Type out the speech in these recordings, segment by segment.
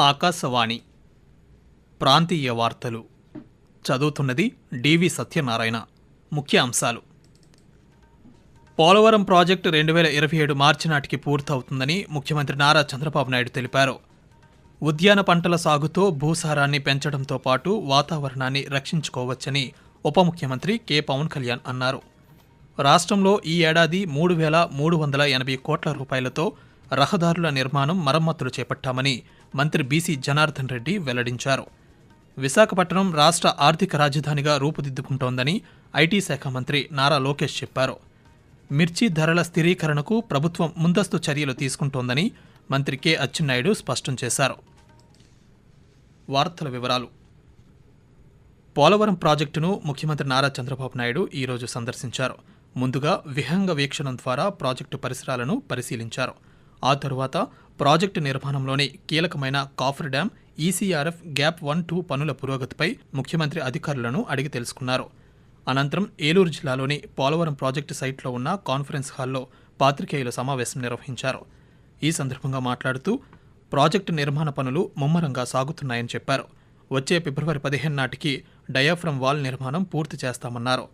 ఆకాశవాణి. ప్రాంతీయ వార్తలు. చదువుతున్నది డివి సత్యనారాయణ. ముఖ్య అంశాలు. పోలవరం ప్రాజెక్టు రెండు వేల ఇరవై ఏడు మార్చి నాటికి పూర్తవుతుందని ముఖ్యమంత్రి నారా చంద్రబాబు నాయుడు తెలిపారు. ఉద్యాన పంటల సాగుతో భూసారాన్ని పెంచడంతో పాటు వాతావరణాన్ని రక్షించుకోవచ్చని ఉప ముఖ్యమంత్రి కె. పవన్ కళ్యాణ్ అన్నారు. రాష్ట్రంలో ఈ ఏడాది మూడు వేల మూడు వందల ఎనభై కోట్ల రూపాయలతో రహదారుల నిర్మాణం మరమ్మతులు చేపట్టామని మంత్రి బీసీ జనార్దన్ రెడ్డి వెల్లడించారు. విశాఖపట్నం రాష్ట్ర ఆర్థిక రాజధానిగా రూపుదిద్దుకుంటోందని ఐటీ శాఖ మంత్రి నారా లోకేష్ చెప్పారు. మిర్చి ధరల స్థిరీకరణకు ప్రభుత్వం ముందస్తు చర్యలు తీసుకుంటోందని మంత్రి కె అచ్చెన్నాయుడు స్పష్టం చేశారు. వార్తల వివరాలు. పోలవరం ప్రాజెక్టును ముఖ్యమంత్రి నారా చంద్రబాబు నాయుడు ఈరోజు సందర్శించారు. ముందుగా విహంగ వీక్షణం ద్వారా ప్రాజెక్టు పరిసరాలను పరిశీలించారు. ఆ తరువాత ప్రాజెక్టు నిర్మాణంలోని కీలకమైన coffer dam ECRF gap one two పనుల పురోగతిపై ముఖ్యమంత్రి అధికారులను అడిగి తెలుసుకున్నారు. అనంతరం ఏలూరు జిల్లాలోని పోలవరం ప్రాజెక్టు సైట్లో ఉన్న కాన్ఫరెన్స్ హాల్లో పాత్రికేయుల సమావేశం నిర్వహించారు. ఈ సందర్భంగా మాట్లాడుతూ ప్రాజెక్టు నిర్మాణ పనులు ముమ్మరంగా సాగుతున్నాయని చెప్పారు. వచ్చే ఫిబ్రవరి పదిహేను నాటికి డయాఫ్రమ్ వాల్ నిర్మాణం పూర్తి చేస్తామన్నారు.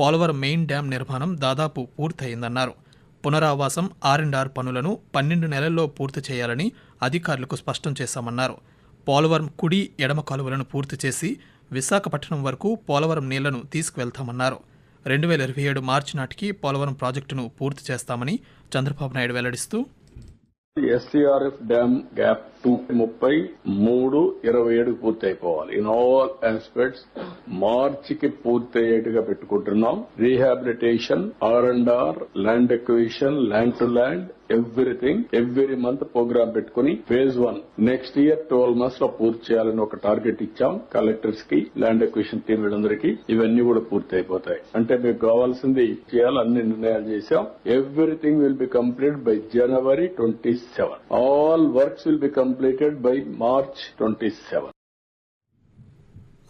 పోలవరం మెయిన్ డ్యాం నిర్మాణం దాదాపు పూర్తయిందన్నారు. పునరావాసం ఆర్ అండ్ ఆర్ పనులను పన్నెండు నెలల్లో పూర్తి చేయాలని అధికారులకు స్పష్టం చేశామన్నారు. పోలవరం కుడి ఎడమ కాలువలను పూర్తి చేసి విశాఖపట్నం వరకు పోలవరం నీళ్ళను తీసుకువెళ్తామన్నారు. రెండు వేల ఇరవై ఏడు మార్చి నాటికి పోలవరం ప్రాజెక్టును పూర్తి చేస్తామని చంద్రబాబు నాయుడు వెల్లడిస్తూ ఎస్సీఆర్ఎఫ్ డ్యామ్ గ్యాప్ టూ ముప్పై మూడు ఇరవై ఏడు పూర్తి అయిపోవాలి ఇన్ ఆల్ ఆస్పెక్ట్స్ మార్చికి పూర్తి అయ్యేట్టుగా పెట్టుకుంటున్నాం. Rehabilitation R and R land acquisition land to land everything every month programme పెట్టుకుని phase one next year twelve మంత్స్లో పూర్తి చేయాలని ఒక టార్గెట్ ఇచ్చాం కలెక్టర్స్కి ల్యాండ్ ఎక్విషన్ టీం వీళ్ళందరికీ. ఇవన్నీ కూడా పూర్తి అయిపోతాయి అంటే మీకు కావాల్సింది చేయాలి అన్ని నిర్ణయాలు చేశాం. Everything will be complete by January twenty seven. All works will be completed by March twenty seven.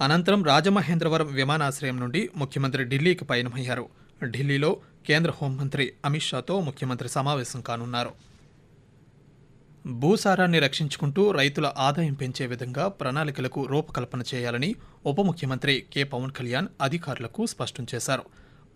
అనంతరం రాజమహేంద్రవరం విమానాశ్రయం నుండి ముఖ్యమంత్రి ఢిల్లీకి పయనమయ్యారు. ఢిల్లీలో కేంద్ర హోంమంత్రి అమిత్ షాతో ముఖ్యమంత్రి సమావేశం కానున్నారు. భూసారాన్ని రక్షించుకుంటూ రైతుల ఆదాయం పెంచే విధంగా ప్రణాళికలకు రూపకల్పన చేయాలని ఉప ముఖ్యమంత్రి కె. పవన్ కళ్యాణ్ అధికారులకు స్పష్టం చేశారు.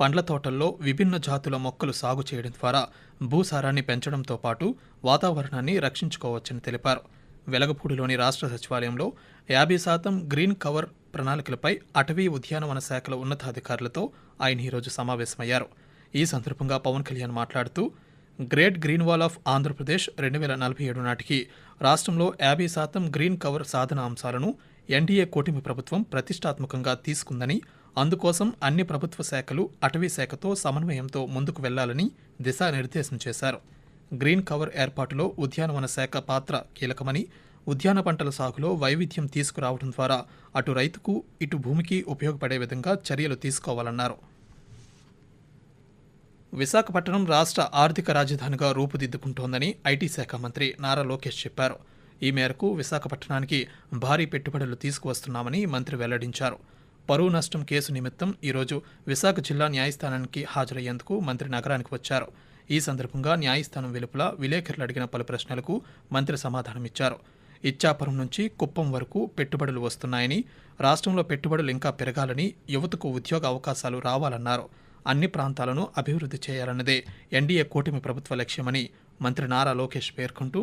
పండ్ల తోటల్లో విభిన్న జాతుల మొక్కలు సాగు చేయడం ద్వారా భూసారాన్ని పెంచడంతో పాటు వాతావరణాన్ని రక్షించుకోవచ్చని తెలిపారు. వెలగపూడిలోని రాష్ట్ర సచివాలయంలో యాభై శాతం గ్రీన్ కవర్ ప్రణాళికలపై అటవీ ఉద్యానవన శాఖల ఉన్నతాధికారులతో ఆయన ఈరోజు సమావేశమయ్యారు. ఈ సందర్భంగా పవన్ కళ్యాణ్ మాట్లాడుతూ great green wall of Andhra Pradesh రెండు వేల నలభై ఏడు నాటికి రాష్ట్రంలో యాభై శాతం గ్రీన్ కవర్ సాధన అంశాలను ఎన్డీఏ కూటమి ప్రభుత్వం ప్రతిష్టాత్మకంగా తీసుకుందని అందుకోసం అన్ని ప్రభుత్వ శాఖలు అటవీ శాఖతో సమన్వయంతో ముందుకు వెళ్ళాలని దిశానిర్దేశం చేశారు. గ్రీన్ కవర్ ఏర్పాటులో ఉద్యానవన శాఖ పాత్ర కీలకమని ఉద్యాన పంటల సాగులో వైవిధ్యం తీసుకురావడం ద్వారా అటు రైతుకు ఇటు భూమికి ఉపయోగపడే విధంగా చర్యలు తీసుకోవాలన్నారు. విశాఖపట్నం రాష్ట్ర ఆర్థిక రాజధానిగా రూపుదిద్దుకుంటోందని ఐటీ శాఖ మంత్రి నారా లోకేష్ చెప్పారు. ఈ మేరకు విశాఖపట్నానికి భారీ పెట్టుబడులు తీసుకువస్తున్నామని మంత్రి వెల్లడించారు. పరువు నష్టం కేసు నిమిత్తం ఈరోజు విశాఖ జిల్లా న్యాయస్థానానికి హాజరయ్యేందుకు మంత్రి నగరానికి వచ్చారు. ఈ సందర్భంగా న్యాయస్థానం వెలుపల విలేకరులు అడిగిన పలు ప్రశ్నలకు మంత్రి సమాధానమిచ్చారు. ఇచ్చాపురం నుంచి కుప్పం వరకు పెట్టుబడులు వస్తున్నాయని రాష్ట్రంలో పెట్టుబడులు ఇంకా పెరగాలని యువతకు ఉద్యోగ అవకాశాలు రావాలన్నారు. అన్ని ప్రాంతాలను అభివృద్ధి చేయాలన్నదే ఎన్డీఏ కూటమి ప్రభుత్వ లక్ష్యమని మంత్రి నారా లోకేష్ పేర్కొంటూ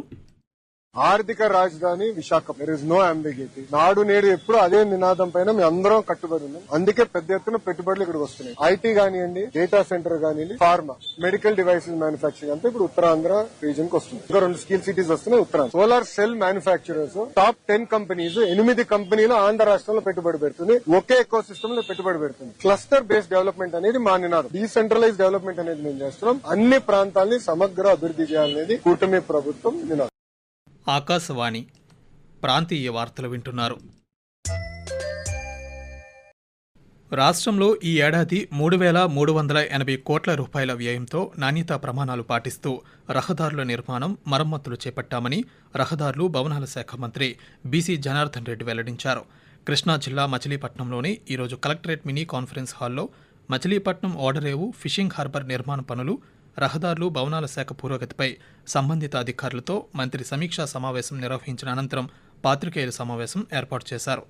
ఆర్థిక రాజధాని Visakha. There is no ambiguity నాడు నేడు ఎప్పుడు అదే నినాదం పైన మేము అందరం కట్టుబడి ఉన్నాం. అందుకే పెద్ద ఎత్తున పెట్టుబడులు ఇక్కడికి వస్తున్నాయి. ఐటీ కానివ్వండి డేటా సెంటర్ కానివ్వండి ఫార్మా మెడికల్ డివైసెస్ మ్యానుఫాక్చరింగ్ అంతా ఇప్పుడు ఉత్తరాంధ్ర రీజన్కి వస్తుంది ఇంకా రెండు స్కిల్ సిటీస్ వస్తున్నాయి Uttarandhra. Solar cell manufacturers top ten companies ఎనిమిది కంపెనీలు ఆంధ్ర రాష్ట్రంలో పెట్టుబడి పెడుతుంది ఒకే ఎకో సిస్టమ్లో పెట్టుబడి పెడుతుంది క్లస్టర్ బేస్డ్ డెవలప్మెంట్ అనేది మా నినాదం. డీసెంట్రలైజ్ డెవలప్మెంట్ అనేది మేము చేస్తున్నాం. అన్ని ప్రాంతాల్ని సమగ్ర అభివృద్ధి చేయాలనేది కూటమి ప్రభుత్వం నినాదం. ఆకాశవాణి ప్రాంతీయ వార్తలు వింటున్నారు. రాష్ట్రంలో ఈ ఏడాది మూడు వేల మూడు వందల ఎనభై కోట్ల రూపాయల వ్యయంతో నాణ్యతా ప్రమాణాలు పాటిస్తూ రహదారుల నిర్మాణం మరమ్మతులు చేపట్టామని రహదారులు భవనాల శాఖ మంత్రి బీసీ జనార్దన్ రెడ్డి వెల్లడించారు. కృష్ణా జిల్లా మచిలీపట్నంలోని ఈరోజు కలెక్టరేట్ మినీ కాన్ఫరెన్స్ హాల్లో మచిలీపట్నం ఓడరేవు ఫిషింగ్ హార్బర్ నిర్మాణ పనులు రహదారులు భవనాల శాఖ పురోగతిపై సంబంధిత అధికారులతో మంత్రి సమీక్షా సమావేశం నిర్వహించిన అనంతరం పాత్రికేయుల సమావేశం ఏర్పాటు చేశారు.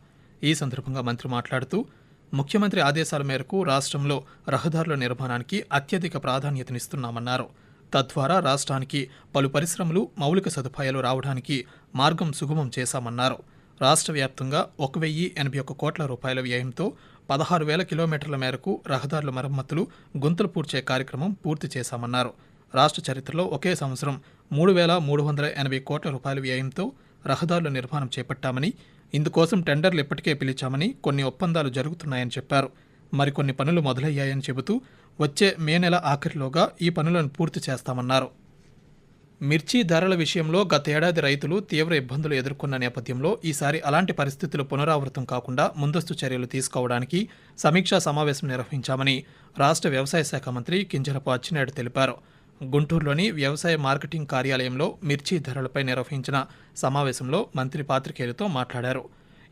ఈ సందర్భంగా మంత్రి మాట్లాడుతూ ముఖ్యమంత్రి ఆదేశాల మేరకు రాష్ట్రంలో రహదారుల నిర్మాణానికి అత్యధిక ప్రాధాన్యతనిస్తున్నామన్నారు. తద్వారా రాష్ట్రానికి పలు పరిశ్రమలు మౌలిక సదుపాయాలు రావడానికి మార్గం సుగమం చేశామన్నారు. రాష్ట్ర వ్యాప్తంగా ఒక వెయ్యి ఎనభై ఒక్క కోట్ల రూపాయల వ్యయంతో పదహారు వేల కిలోమీటర్ల మేరకు రహదారుల మరమ్మతులు గుంతలు పూడ్చే కార్యక్రమం పూర్తి చేశామన్నారు. రాష్ట్ర చరిత్రలో ఒకే సంవత్సరం మూడు వేల మూడు వందల ఎనభై కోట్ల రూపాయల వ్యయంతో రహదారుల నిర్మాణం చేపట్టామని ఇందుకోసం టెండర్లు ఇప్పటికే పిలిచామని కొన్ని ఒప్పందాలు జరుగుతున్నాయని చెప్పారు. మరికొన్ని పనులు మొదలయ్యాయని చెబుతూ వచ్చే మే నెల ఆఖరిలోగా ఈ పనులను పూర్తి చేస్తామన్నారు. మిర్చి ధరల విషయంలో గత ఏడాది రైతులు తీవ్ర ఇబ్బందులు ఎదుర్కొన్న నేపథ్యంలో ఈసారి అలాంటి పరిస్థితులు పునరావృతం కాకుండా ముందస్తు చర్యలు తీసుకోవడానికి సమీక్షా సమావేశం నిర్వహించామని రాష్ట్ర వ్యవసాయ శాఖ మంత్రి కింజరపు అచ్చెన్నాయుడు తెలిపారు. గుంటూరులోని వ్యవసాయ మార్కెటింగ్ కార్యాలయంలో మిర్చి ధరలపై నిర్వహించిన సమావేశంలో మంత్రి పాత్రికేయులతో మాట్లాడారు.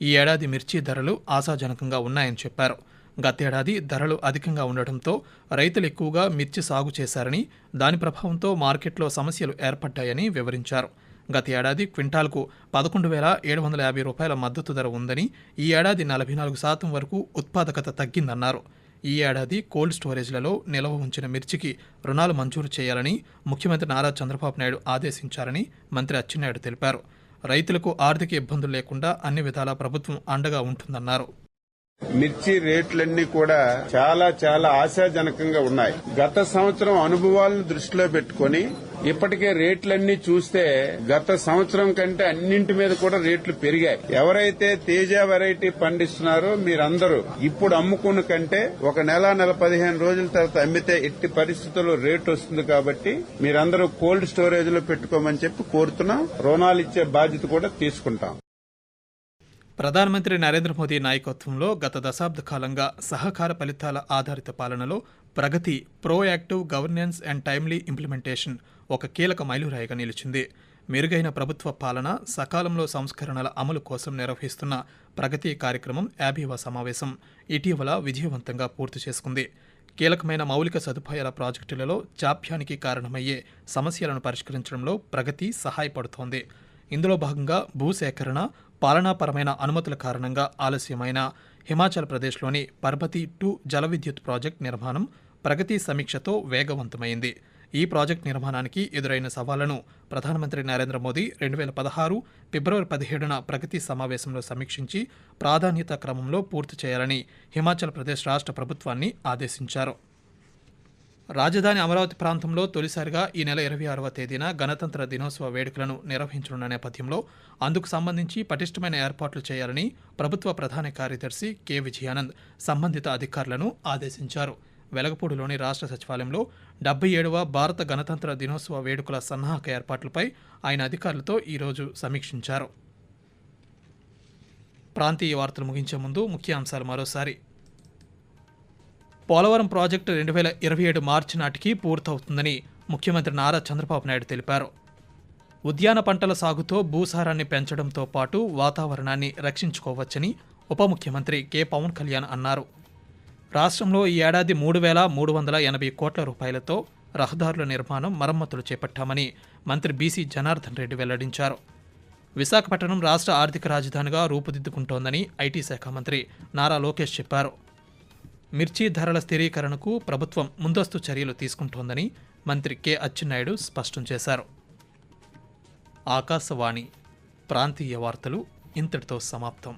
ఈ ఏడాది మిర్చి ధరలు ఆశాజనకంగా ఉన్నాయని చెప్పారు. గతేడాది ధరలు అధికంగా ఉండటంతో రైతులు ఎక్కువగా మిర్చి సాగు చేశారని దాని ప్రభావంతో మార్కెట్లో సమస్యలు ఏర్పడ్డాయని వివరించారు. గత ఏడాది క్వింటాల్కు పదకొండు వేల ఏడు వందల యాభై రూపాయల మద్దతు ధర ఉందని ఈ ఏడాది నలభై నాలుగు శాతం వరకు ఉత్పాదకత తగ్గిందన్నారు. ఈ ఏడాది కోల్డ్ స్టోరేజ్లలో నిల్వ ఉంచిన మిర్చికి రుణాలు మంజూరు చేయాలని ముఖ్యమంత్రి నారా చంద్రబాబు నాయుడు ఆదేశించారని మంత్రి అచ్చెన్నాయుడు తెలిపారు. రైతులకు ఆర్థిక ఇబ్బందులు లేకుండా అన్ని విధాలా ప్రభుత్వం అండగా ఉంటుందన్నారు. మిర్చి రేట్లన్నీ కూడా చాలా చాలా ఆశాజనకంగా ఉన్నాయి. గత సంవత్సరం అనుభవాలను దృష్టిలో పెట్టుకొని ఇప్పటికే రేట్లన్నీ చూస్తే గత సంవత్సరం కంటే అన్నింటి మీద కూడా రేట్లు పెరిగాయి. ఎవరైతే తేజ వెరైటీ పండిస్తున్నారో మీరందరూ ఇప్పుడు అమ్ముకున్న కంటే ఒక నెల నెల పదిహేను రోజుల తర్వాత అమ్మితే ఎట్టి పరిస్థితుల్లో రేట్ వస్తుంది కాబట్టి మీరందరూ కోల్డ్ స్టోరేజ్లో పెట్టుకోమని చెప్పి కోరుతున్నాం. రుణాలు ఇచ్చే బాధ్యత కూడా తీసుకుంటాం. ప్రధానమంత్రి నరేంద్ర మోదీ నాయకత్వంలో గత దశాబ్ద కాలంగా సహకార ఫలితాల ఆధారిత పాలనలో ప్రగతి proactive governance and timely implementation ఒక కీలక మైలురాయిగా నిలిచింది. మెరుగైన ప్రభుత్వ పాలన సకాలంలో సంస్కరణల అమలు కోసం నిర్వహిస్తున్న ప్రగతి కార్యక్రమం యాభైవ సమావేశం ఇటీవల విజయవంతంగా పూర్తి చేసుకుంది. కీలకమైన మౌలిక సదుపాయాల ప్రాజెక్టులలో జాప్యానికి కారణమయ్యే సమస్యలను పరిష్కరించడంలో ప్రగతి సహాయపడుతోంది. ఇందులో భాగంగా భూసేకరణ పాలనాపరమైన అనుమతుల కారణంగా ఆలస్యమైన హిమాచల్ ప్రదేశ్లోని పర్బతి టూ జల విద్యుత్ ప్రాజెక్ట్ నిర్మాణం ప్రగతి సమీక్షతో వేగవంతమైంది. ఈ ప్రాజెక్ట్ నిర్మాణానికి ఎదురైన సవాళ్ళను ప్రధానమంత్రి నరేంద్ర మోదీ రెండు వేల పదహారు ఫిబ్రవరి పదిహేడున ప్రగతి సమావేశంలో సమీక్షించి ప్రాధాన్యత క్రమంలో పూర్తి చేయాలని హిమాచల్ ప్రదేశ్ రాష్ట్ర ప్రభుత్వాన్ని ఆదేశించారు. రాజధాని అమరావతి ప్రాంతంలో తొలిసారిగా ఈ నెల ఇరవై ఆరవ తేదీన గణతంత్ర దినోత్సవ వేడుకలను నిర్వహించనున్న నేపథ్యంలో అందుకు సంబంధించి పటిష్టమైన ఏర్పాట్లు చేయాలని ప్రభుత్వ ప్రధాన కార్యదర్శి కె విజయానంద్ సంబంధిత అధికారులను ఆదేశించారు. వెలగపూడిలోని రాష్ట్ర సచివాలయంలో డెబ్బై ఏడవ భారత గణతంత్ర దినోత్సవ వేడుకల సన్నాహక ఏర్పాట్లపై ఆయన అధికారులతో ఈరోజు సమీక్షించారు. ప్రాంతీయ వార్తలు ముగించే ముందు ముఖ్య అంశాలు మరోసారి. పోలవరం ప్రాజెక్టు రెండు వేల ఇరవై ఏడు మార్చి నాటికి పూర్తవుతుందని ముఖ్యమంత్రి నారా చంద్రబాబు నాయుడు తెలిపారు. ఉద్యాన పంటల సాగుతో భూసారాన్ని పెంచడంతో పాటు వాతావరణాన్ని రక్షించుకోవచ్చని ఉప ముఖ్యమంత్రి కె. పవన్ కళ్యాణ్ అన్నారు. రాష్ట్రంలో ఈ ఏడాది మూడు వేల మూడు వందల ఎనభై కోట్ల రూపాయలతో రహదారుల నిర్మాణం మరమ్మతులు చేపట్టామని మంత్రి బీసీ జనార్దన్ రెడ్డి వెల్లడించారు. విశాఖపట్నం రాష్ట్ర ఆర్థిక రాజధానిగా రూపుదిద్దుకుంటోందని ఐటీ శాఖ మంత్రి నారా లోకేష్ చెప్పారు. మిర్చి ధరల స్థిరీకరణకు ప్రభుత్వం ముందస్తు చర్యలు తీసుకుంటోందని మంత్రి కె. అచ్చెన్నాయుడు స్పష్టం చేశారు. ఆకాశవాణి ప్రాంతీయ వార్తలు ఇంతటితో సమాప్తం.